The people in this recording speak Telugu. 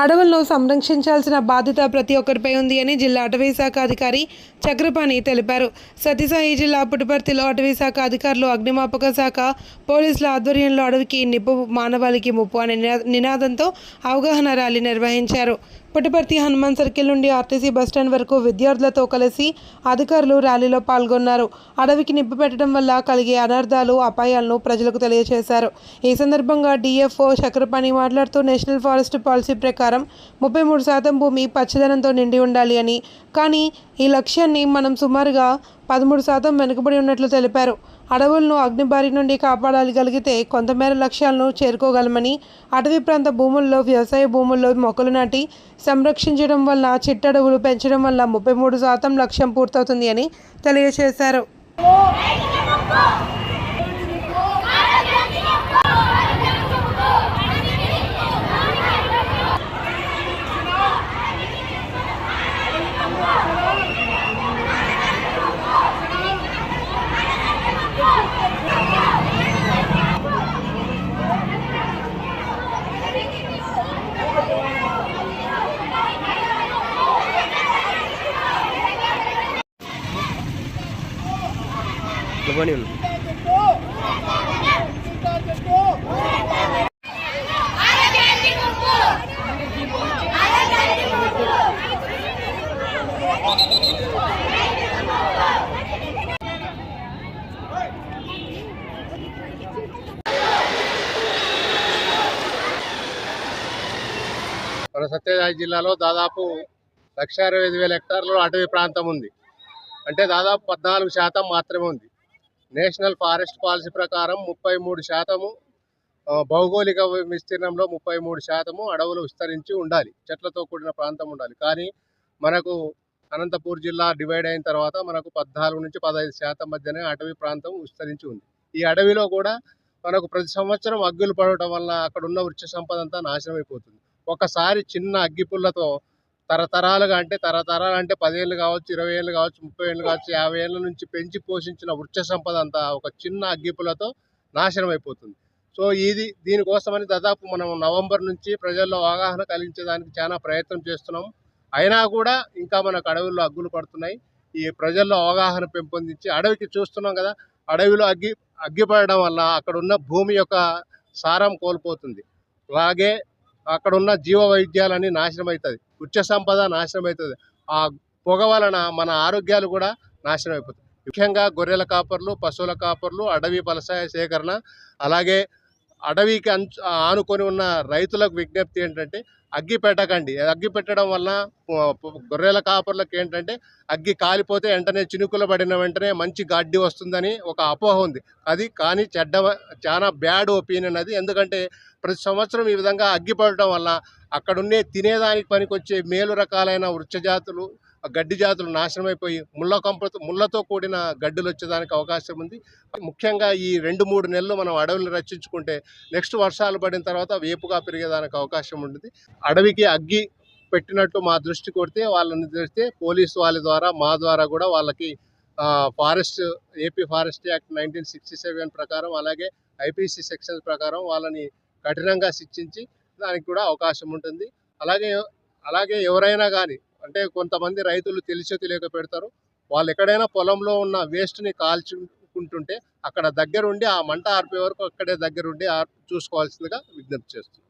అడవులను సంరక్షించాల్సిన బాధ్యత ప్రతి ఒక్కరిపై ఉంది అని జిల్లా అటవీ శాఖ అధికారి చక్రపాణి తెలిపారు. సతీసాయి జిల్లా పుట్టుపర్తిలో అటవీ శాఖ అధికారులు అగ్నిమాపక శాఖ పోలీసుల ఆధ్వర్యంలో అడవికి నిప్పు మానవాళికి ముప్పు అనే నినా- నినాదంతో అవగాహన ర్యాలీ నిర్వహించారు. పుట్టపర్తి హనుమాన్ సర్కిల్ నుండి ఆర్టీసీ బస్టాండ్ వరకు విద్యార్థులతో కలిసి అధికారులు ర్యాలీలో పాల్గొన్నారు. అడవికి నిప్పు పెట్టడం వల్ల కలిగే అనర్థాలు అపాయాలను ప్రజలకు తెలియజేశారు ఈ సందర్భంగా డిఎఫ్ఓ చక్రపాణి మాట్లాడుతూ నేషనల్ ఫారెస్ట్ పాలసీ ప్రకారం ముప్పై మూడు శాతం భూమి పచ్చదనంతో నిండి ఉండాలి అని. కానీ ఈ లక్ష్యాన్ని మనం సుమారుగా పదమూడు శాతం వెనుకబడి ఉన్నట్లు తెలిపారు. అడవులను అగ్నిబారి నుండి కాపాడగలిగితే కొంతమేర లక్ష్యాలను చేరుకోగలమని అటవీ ప్రాంత భూముల్లో వ్యవసాయ భూముల్లో మొక్కలు నాటి సంరక్షించడం వల్ల చిట్టడవులు పెంచడం వల్ల ముప్పై మూడు శాతం లక్ష్యం పూర్తవుతుంది అని తెలియజేశారు. ఇవ్వని ఉంది. మన సత్యసాయి జిల్లాలో దాదాపు లక్ష అరవై ఐదు వేల హెక్టార్లు అటవీ ప్రాంతం ఉంది. అంటే దాదాపు పద్నాలుగు శాతం మాత్రమే ఉంది. నేషనల్ ఫారెస్ట్ పాలసీ ప్రకారం ముప్పై మూడు శాతము భౌగోళిక విస్తీర్ణంలో ముప్పై మూడు శాతము అడవులు విస్తరించి ఉండాలి. చెట్లతో కూడిన ప్రాంతం ఉండాలి. కానీ మనకు అనంతపూర్ జిల్లా డివైడ్ అయిన తర్వాత మనకు పద్నాలుగు నుంచి పదహైదు శాతం మధ్యనే అటవీ ప్రాంతం విస్తరించి ఉంది. ఈ అడవిలో కూడా మనకు ప్రతి సంవత్సరం అగ్గులు పడటం వల్ల అక్కడ ఉన్న వృక్ష సంపద అంతా నాశనం అయిపోతుంది. ఒకసారి చిన్న అగ్గిపుల్లతో తరతరాలుగా అంటే తరతరాలు అంటే పదేళ్ళు కావచ్చు ఇరవై ఏళ్ళు కావచ్చు ముప్పై ఏళ్ళు కావచ్చు యాభై ఏళ్ళ నుంచి పెంచి పోషించిన వృక్ష సంపద అంతా ఒక చిన్న అగ్గిపులతో నాశనం అయిపోతుంది. సో ఇది దీనికోసమని దాదాపు మనం నవంబర్ నుంచి ప్రజల్లో అవగాహన కలిగించడానికి చాలా ప్రయత్నం చేస్తున్నాం. అయినా కూడా ఇంకా మనకు అడవుల్లో అగ్గులు పడుతున్నాయి. ఈ ప్రజల్లో అవగాహన పెంపొందించి అడవికి చూస్తున్నాం కదా అడవిలో అగ్గి అగ్గిపడడం వల్ల అక్కడ ఉన్న భూమి యొక్క సారం కోల్పోతుంది. అలాగే అక్కడ ఉన్న జీవ వైద్యాలన్నీ నాశనం అవుతుంది వృక్ష సంపద నాశనం అవుతుంది. ఆ పొగ వలన మన ఆరోగ్యాలు కూడా నాశనం అయిపోతుంది ముఖ్యంగా గొర్రెల కాపర్లు పశువుల కాపర్లు అడవి పలసాయ సేకరణ అలాగే అడవికి అంచు ఆనుకొని ఉన్న రైతులకు విజ్ఞప్తి ఏంటంటే అగ్గి పెట్టకండి. అగ్గి పెట్టడం వల్ల గొర్రెల కాపర్లకు ఏంటంటే అగ్గి కాలిపోతే వెంటనే చినుకులు పడిన వెంటనే మంచి గడ్డి వస్తుందని ఒక అపోహ ఉంది. అది కానీ చెడ్డ చాలా బ్యాడ్ ఒపీనియన్ అది. ఎందుకంటే ప్రతి సంవత్సరం ఈ విధంగా అగ్గి పడటం వల్ల అక్కడున్నే తినేదానికి పనికొచ్చే మేలు రకాలైన వృక్ష జాతులు గడ్డి జాతులు నాశనమైపోయి ముళ్ళ కంపతో ముళ్ళతో కూడిన గడ్డులు వచ్చేదానికి అవకాశం ఉంది. ముఖ్యంగా ఈ రెండు మూడు నెలలు మనం అడవిని రక్షించుకుంటే నెక్స్ట్ వర్షాలు పడిన తర్వాత వేపుగా పెరిగేదానికి అవకాశం ఉంటుంది. అడవికి అగ్గి పెట్టినట్టు మా దృష్టి కొడితే వాళ్ళని తెలిస్తే పోలీసు వాళ్ళ ద్వారా మా ద్వారా కూడా వాళ్ళకి forest AP forest act nineteen sixty seven ప్రకారం అలాగే ఐపీసీ సెక్షన్స్ ప్రకారం వాళ్ళని కఠినంగా శిక్షించి దానికి కూడా అవకాశం ఉంటుంది. అలాగే అలాగే ఎవరైనా కానీ అంటే కొంతమంది రైతులు తెలిసో తెలియక పెడతారు. వాళ్ళు ఎక్కడైనా పొలంలో ఉన్న వేస్ట్ని కాల్చుకుంటుంటే అక్కడ దగ్గరుండి ఆ మంట ఆర్పే వరకు అక్కడే దగ్గరుండి ఆర్ చూసుకోవాల్సిందిగా విజ్ఞప్తి చేస్తున్నాం.